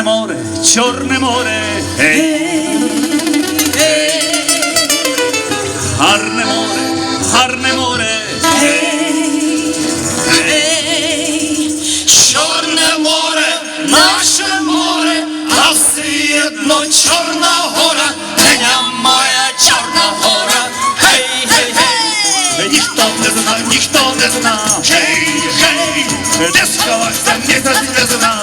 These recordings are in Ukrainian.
Чорне море, чорне море, ей, гарне море, гарне море, ей, Чорне море, наше море, а все одно Чорна гора, Деня моя Чорна гора, гей, гей, гей, ніхто не зна, ніхто не зна, гей, гей, де сховався, ніхто не зна,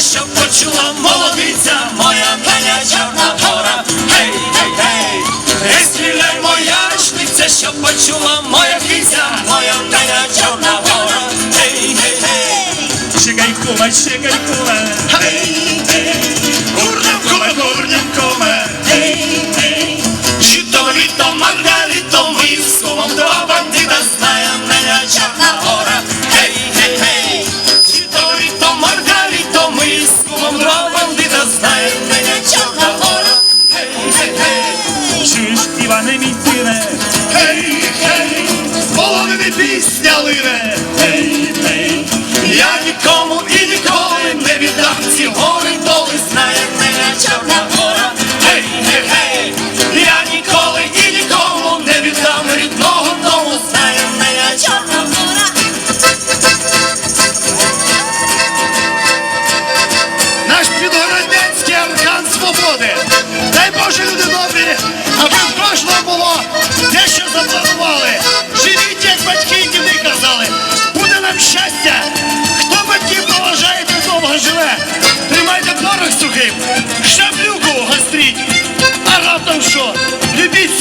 щоб почула молодиця, моя Деня Чорна гора, гей, гей, гей, гей, стріляй моя рушниця, щоб почула моя киця, моя Деня Чорна гора, гей, гей, гей. чекай куме, чекай Гей, гей, пісня лине. Раптом що? Любіть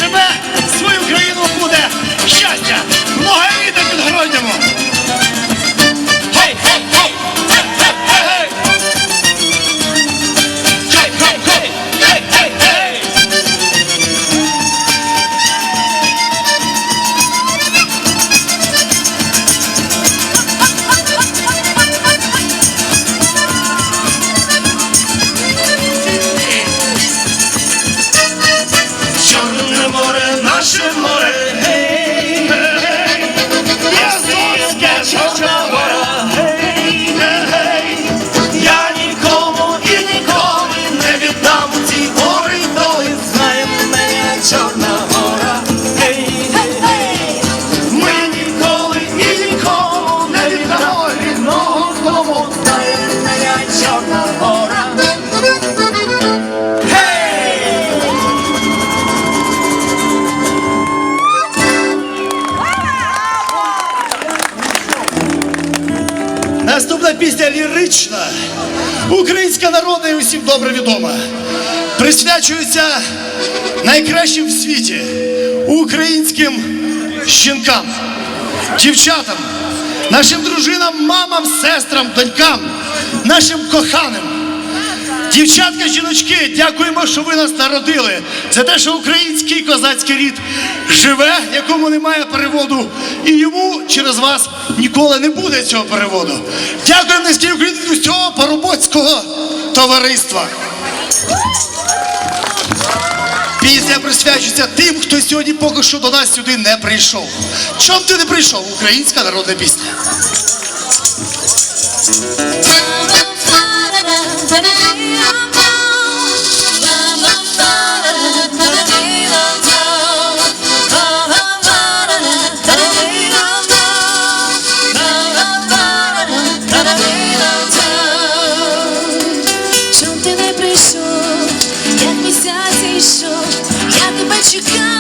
Наступна пісня лірична, українська народна і усім добре відома. Присвячується найкращим в світі українським жінкам, дівчатам, нашим дружинам, мамам, сестрам, донькам, нашим коханим. Дівчатка, жіночки, дякуємо, що ви нас народили. За те, що український козацький рід живе, якому немає переводу, і йому через вас ніколи не буде цього переводу. Дякуємо низький Україні від усього парубоцького товариства. Пісня присвячується тим, хто сьогодні поки що до нас сюди не прийшов. Чом ти не прийшов? Українська народна пісня. Чом ти не прийшов, як місяць йшов, я тебе чекала,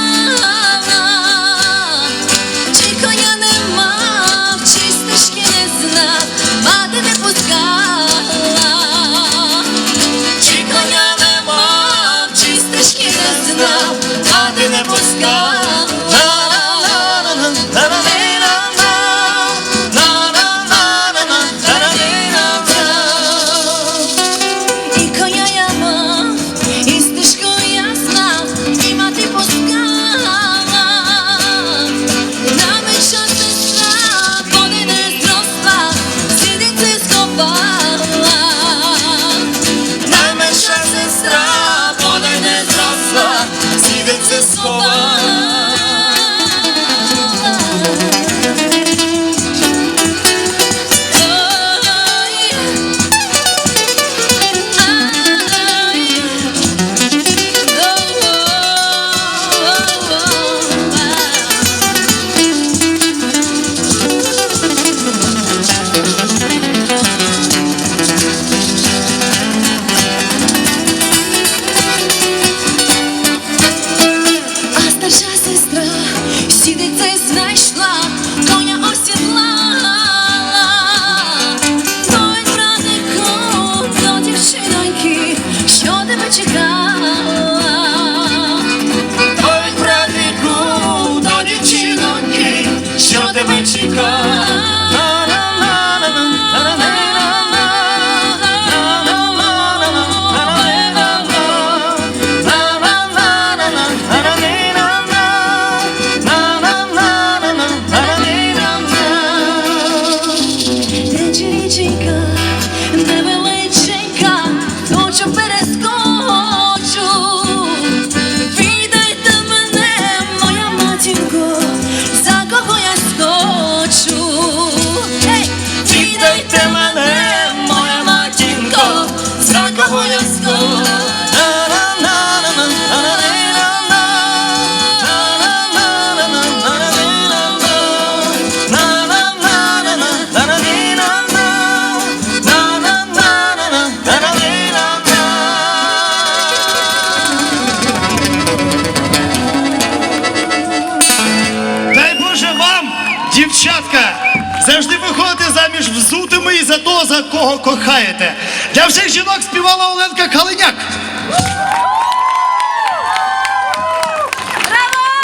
Дівчатка, завжди виходите заміж взутими і за того, за кого кохаєте. Для всіх жінок співала Оленка Калиняк.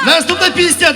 Наступна пісня. до...